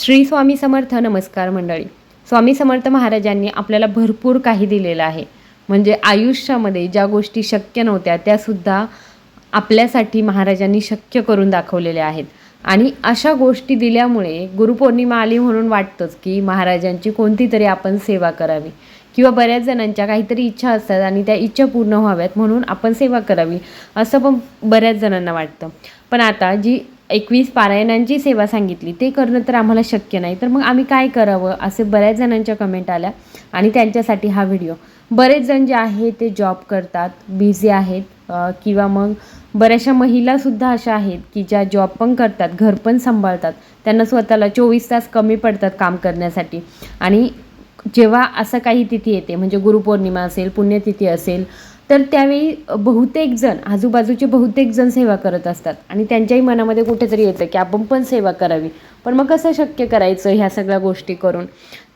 श्री स्वामी समर्थ नमस्कार मंडळी. स्वामी समर्थ महाराजांनी आपल्याला भरपूर काही दिलेलं आहे. म्हणजे आयुष्यामध्ये ज्या गोष्टी शक्य नव्हत्या त्यासुद्धा आपल्यासाठी महाराजांनी शक्य करून दाखवलेल्या आहेत. आणि अशा गोष्टी दिल्यामुळे गुरुपौर्णिमा आली म्हणून वाटतंच की महाराजांची कोणती तरी आपण सेवा करावी. किंवा बऱ्याच जणांच्या काहीतरी इच्छा असतात आणि त्या इच्छा पूर्ण व्हाव्यात म्हणून आपण सेवा करावी असं पण बऱ्याच जणांना वाटतं. पण आता जी एकवीस पारायणांची सेवा सांगितली. ते करणं तर आम्हाला शक्य नाही. तर मग आम्ही काय करावं? असे बऱ्याच जणांच्या कमेंट आल्या आणि त्यांच्यासाठी हा व्हिडिओ बरेच जण जे आहे ते जॉब करतात बिझी आहेत किंवा मग बऱ्याचशा महिलासुद्धा अशा आहेत की ज्या जॉब पण करतात घर पण सांभाळतात. त्यांना स्वतःला चोवीस तास कमी पडतात काम करण्यासाठी. आणि जेव्हा असं काही तिथी येते म्हणजे गुरुपौर्णिमा असेल पुण्यतिथी असेल तर त्यावेळी बहुतेक जण आजूबाजूचे बहुतेक जण सेवा करत असतात. आणि त्यांच्याही मनामध्ये कुठेतरी येतं की आपण पण सेवा करावी. पण मग कसं शक्य करायचं ह्या सगळ्या गोष्टी करून?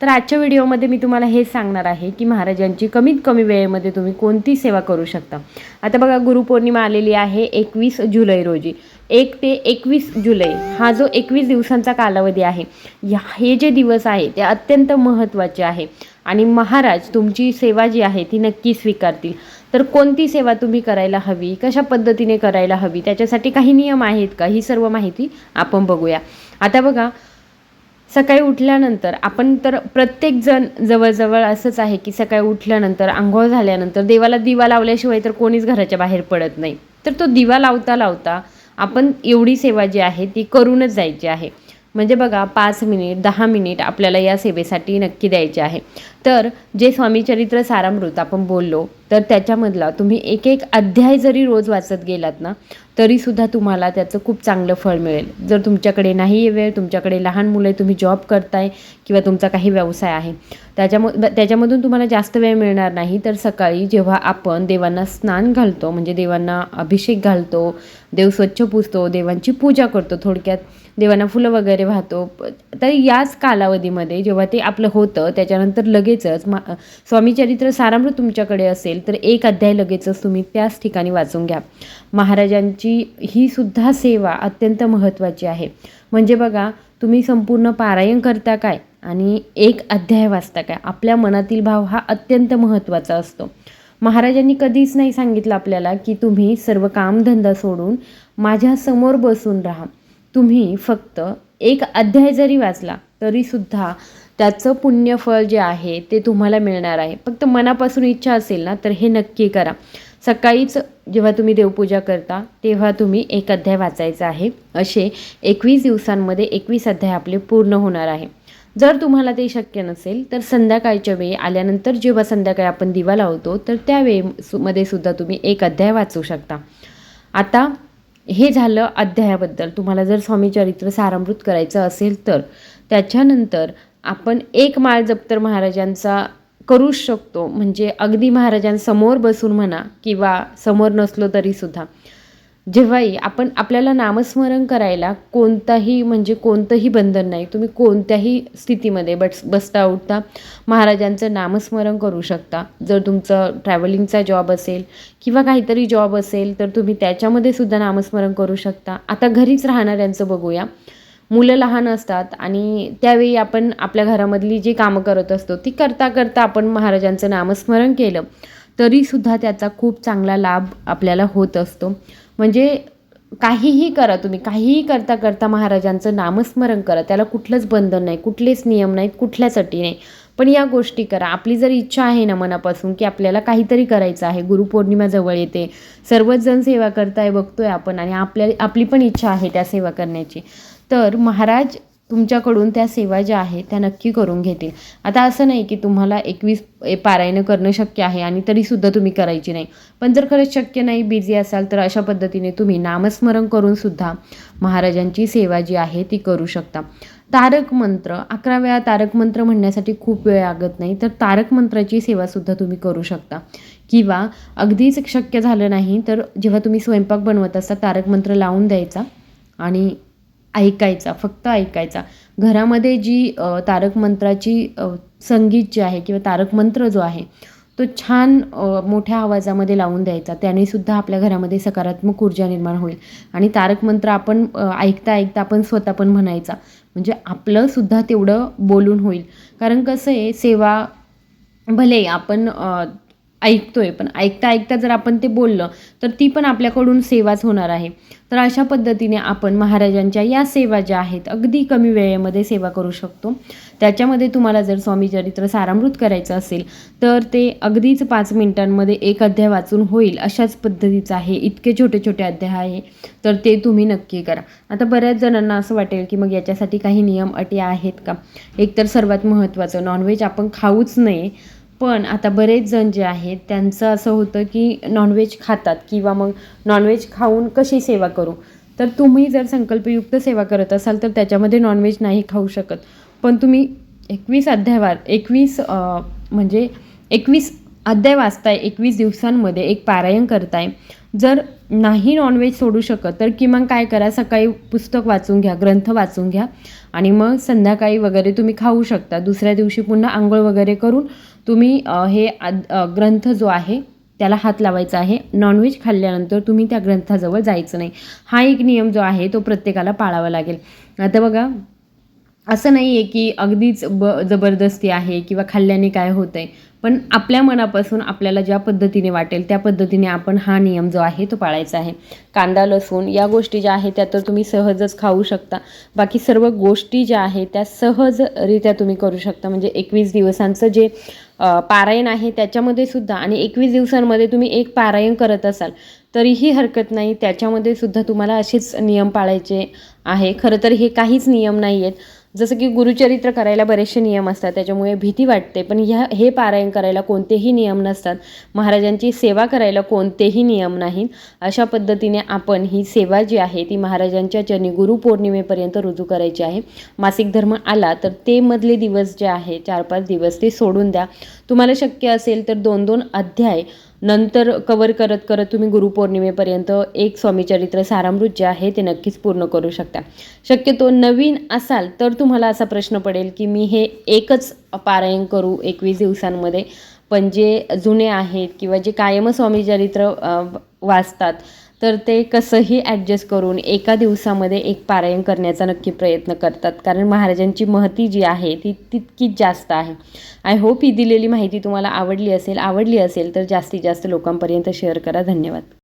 तर आजच्या व्हिडिओमध्ये मी तुम्हाला हे सांगणार आहे की महाराजांची कमीत कमी वेळेमध्ये तुम्ही कोणती सेवा करू शकता? आता बघा गुरुपौर्णिमा आलेली आहे एकवीस जुलै रोजी. एक ते एकवीस जुलै हा जो एकवीस दिवसांचा कालावधी आहे या हे जे दिवस आहे ते अत्यंत महत्त्वाचे आहे. आणि महाराज तुमची सेवा जी आहे ती नक्की स्वीकारतील. तर कोणती सेवा तुम्ही करायला हवी? कशा पद्धतीने करायला हवी? त्याच्यासाठी काही नियम आहेत का? ही सर्व माहिती आपण बघूया. आता बघा सकाळी उठल्यानंतर आपण तर प्रत्येकजण जवळजवळ असंच आहे की सकाळी उठल्यानंतर आंघोळ झाल्यानंतर देवाला दिवा लावल्याशिवाय तर कोणीच घराच्या बाहेर पडत नाही. तर तो दिवा लावता लावता आपण एवढी सेवा जी आहे ती करूनच जायची आहे. म्हणजे बघा पाच मिनिट दहा मिनिट आपल्याला या सेवेसाठी नक्की द्यायचे आहे. तर जे स्वामीचरित्र सारामृत आपण बोललो तर त्याच्यामधला तुम्ही एक एक अध्याय जरी रोज वाचत गेलात ना तरीसुद्धा तुम्हाला त्याचं खूप चांगलं फळ मिळेल. जर तुमच्याकडे नाही आहे वेळ तुमच्याकडे लहान मुलं आहे तुम्ही जॉब करताय किंवा तुमचा काही व्यवसाय आहे त्याच्यामु त्याच्यामधून तुम्हाला जास्त वेळ मिळणार नाही. तर सकाळी जेव्हा आपण देवांना स्नान घालतो म्हणजे देवांना अभिषेक घालतो देव स्वच्छ पुसतो देवांची पूजा करतो थोडक्यात देवांना फुलं वगैरे वाहतो तर याच कालावधीमध्ये जेव्हा ते आपलं होतं त्याच्यानंतर लगेच लगेचच मा स्वामीचरित्र सारामृत तुमच्याकडे असेल तर एक अध्याय लगेचच तुम्ही त्याच ठिकाणी वाचून घ्या. महाराजांची ही सुद्धा सेवा अत्यंत महत्त्वाची आहे. म्हणजे बघा तुम्ही संपूर्ण पारायण करता काय आणि एक अध्याय वाचता काय? आपल्या मनातील भाव हा अत्यंत महत्त्वाचा असतो. महाराजांनी कधीच नाही सांगितलं आपल्याला की तुम्ही सर्व कामधंदा सोडून माझ्यासमोर बसून राहा. तुम्ही फक्त एक अध्याय जरी वाचला तरीसुद्धा त्याचं पुण्यफळ जे आहे ते तुम्हाला मिळणार आहे. फक्त मनापासून इच्छा असेल ना तर हे नक्की करा. सकाळीच जेव्हा तुम्ही देवपूजा करता तेव्हा तुम्ही एक अध्याय वाचायचा आहे. असे एकवीस दिवसांमध्ये एकवीस अध्याय आपले पूर्ण होणार आहे. जर तुम्हाला ते शक्य नसेल तर संध्याकाळच्या वेळी आल्यानंतर जेव्हा संध्याकाळी आपण दिवा लावतो तर त्यावेळी मध्ये सुद्धा तुम्ही एक अध्याय वाचू शकता. आता हे झालं अध्यायाबद्दल. तुम्हाला जर स्वामी चरित्र सारामृत करायचं असेल तर त्याच्यानंतर आपण एक माळ जप्तर महाराजांचा करूच शकतो. म्हणजे अगदी महाराजांसमोर बसून म्हणा किंवा समोर नसलो तरीसुद्धा जेव्हाही आपण आपल्याला नामस्मरण करायला कोणताही म्हणजे कोणतंही बंधन नाही. तुम्ही कोणत्याही स्थितीमध्ये बस बसता उठता महाराजांचं नामस्मरण करू शकता. जर तुमचं ट्रॅव्हलिंगचा जॉब असेल किंवा काहीतरी जॉब असेल तर तुम्ही त्याच्यामध्ये सुद्धा नामस्मरण करू शकता. आता घरीच राहणाऱ्यांचं बघूया. मुलं लहान असतात आणि त्यावेळी आपण आपल्या घरामधली जी कामं करत असतो ती करता करता आपण महाराजांचं नामस्मरण केलं तरीसुद्धा त्याचा खूप चांगला लाभ आपल्याला होत असतो. म्हणजे काहीही करा तुम्ही काहीही करता करता महाराजांचं नामस्मरण करा त्याला कुठलंच बंधन नाही कुठलेच नियम नाहीत कुठल्याच अटी नाही. पण या गोष्टी करा. आपली जर इच्छा आहे ना मनापासून की आपल्याला काहीतरी करायचं आहे गुरुपौर्णिमा जवळ येते सर्वच जण सेवा करताय बघतोय आपण आणि आपल्या आपली पण इच्छा आहे त्या सेवा करण्याची. तर महाराज तुमच्याकडून त्या सेवा ज्या आहेत त्या नक्की करून घेतील. आता असं नाही की तुम्हाला एकवीस पारायणं करणं शक्य आहे आणि तरीसुद्धा तुम्ही करायची नाही. पण जर खरंच शक्य नाही बिझी असाल तर अशा पद्धतीने तुम्ही नामस्मरण करूनसुद्धा महाराजांची सेवा जी आहे ती करू शकता. तारक मंत्र अकरा वेळा तारक मंत्र म्हणण्यासाठी खूप वेळ लागत नाही तर तारक मंत्राची सेवासुद्धा तुम्ही करू शकता. किंवा अगदीच शक्य झालं नाही तर जेव्हा तुम्ही स्वयंपाक बनवत असता तारक मंत्र लावून द्यायचा आणि ऐकायचा फक्त ऐकायचा. घरामध्ये जी तारक मंत्राची संगीत जे आहे किंवा तारक मंत्र जो आहे तो छान मोठ्या आवाजामध्ये लावून द्यायचा. त्यानेसुद्धा आपल्या घरामध्ये सकारात्मक ऊर्जा निर्माण होईल. आणि तारक मंत्र आपण ऐकता ऐकता आपण स्वतः पण म्हणायचा. म्हणजे आपलंसुद्धा तेवढं बोलून होईल. कारण कसं आहे सेवा भले आपण ऐकतोय पण ऐकता ऐकता जर आपण ते बोललं तर ती पण आपल्याकडून सेवाच होणार आहे. तर अशा पद्धतीने आपण महाराजांच्या या सेवा ज्या आहेत अगदी कमी वेळेमध्ये सेवा करू शकतो. त्याच्यामध्ये तुम्हाला जर स्वामी चरित्र सारामृत करायचं असेल तर ते अगदीच पाच मिनिटांमध्ये एक अध्याय वाचून होईल अशाच पद्धतीचं आहे. इतके छोटे छोटे अध्याय आहे तर ते तुम्ही नक्की करा. आता बऱ्याच जणांना असं वाटेल की मग याच्यासाठी काही नियम अटी आहेत का? एकतर सर्वात महत्त्वाचं नॉनव्हेज आपण खाऊच नये पण आता बरेच जण जे आहेत त्यांचं असं होतं की नॉनव्हेज खातात किंवा मग नॉनव्हेज खाऊन कशी सेवा करू? तर तुम्ही जर संकल्पयुक्त सेवा करत असाल तर त्याच्यामध्ये नॉनव्हेज नाही खाऊ शकत. पण तुम्ही एकवीस अध्यायवार एकवीस म्हणजे एकवीस अध्याय वाचताय एकवीस दिवसांमध्ये एक पारायण करताय. जर नाही नॉनव्हेज सोडू शकत तर किमान काय करा सकाळी पुस्तक वाचून घ्या ग्रंथ वाचून घ्या. आणि मग संध्याकाळी वगैरे तुम्ही खाऊ शकता. दुसऱ्या दिवशी पुन्हा आंघोळ वगैरे करून तुम्ही हे आद- ग्रंथ जो आहे त्याला हात लावायचा आहे. नॉनव्हेज खाल्ल्यानंतर तुम्ही त्या ग्रंथाजवळ जायचं नाही. हा एक नियम जो आहे तो प्रत्येकाला पाळावा लागेल. आता बघा असं नाही आहे की अगदीच ब जबरदस्ती आहे किंवा खाल्ल्याने काय होतं आहे पण आपल्या मनापासून आपल्याला ज्या पद्धतीने वाटेल त्या पद्धतीने आपण हा नियम जो आहे तो पाळायचा आहे. कांदा लसूण या गोष्टी ज्या आहेत त्या तर तुम्ही सहजच खाऊ शकता. बाकी सर्व गोष्टी ज्या आहेत त्या सहजरित्या तुम्ही करू शकता. म्हणजे एकवीस दिवसांचं जे पारायण आहे त्याच्यामध्ये सुद्धा आणि एकवीस दिवसांमध्ये तुम्ही एक पारायण करत असाल तरीही हरकत नाही. त्याच्यामध्ये सुद्धा तुम्हाला असेच नियम पाळायचे आहे. खरं तर हे काहीच नियम नाही आहेत जसं की गुरुचरित्र करायला बरेचसे नियम असतात त्याच्यामुळे भीती वाटते. पण ह्या हे पारायण करायला कोणतेही नियम नसतात. महाराजांची सेवा करायला कोणतेही नियम नाहीत. अशा पद्धतीने आपण ही सेवा जी आहे ती महाराजांच्या चरणी गुरुपौर्णिमेपर्यंत रुजू करायची आहे. मासिक धर्म आला तर ते मधले दिवस जे आहे चार पाच दिवस ते सोडून द्या. तुम्हाला शक्य असेल तर दोन दोन अध्याय नंतर कवर करत करत तुम्ही गुरुपौर्णिमेपर्यंत एक स्वामीचरित्र सारामृत जे आहे ते नक्कीच पूर्ण करू शकता. शक्यतो नवीन असाल तर तुम्हाला असा प्रश्न पडेल की मी हे एकच पारायण करू एकवीस दिवसांमध्ये पण जे जुने आहेत किंवा जे कायम स्वामीचरित्र वाचतात तर ते कसंही ॲडजस्ट करून एका दिवसामध्ये एक पारायण करण्याचा नक्की प्रयत्न करतात. कारण महाराजांची महती जी आहे ती तितकीच जास्त आहे. आय होप ही दिलेली माहिती तुम्हाला आवडली असेल आवडली असेल तर जास्तीत जास्त लोकांपर्यंत शेअर करा. धन्यवाद.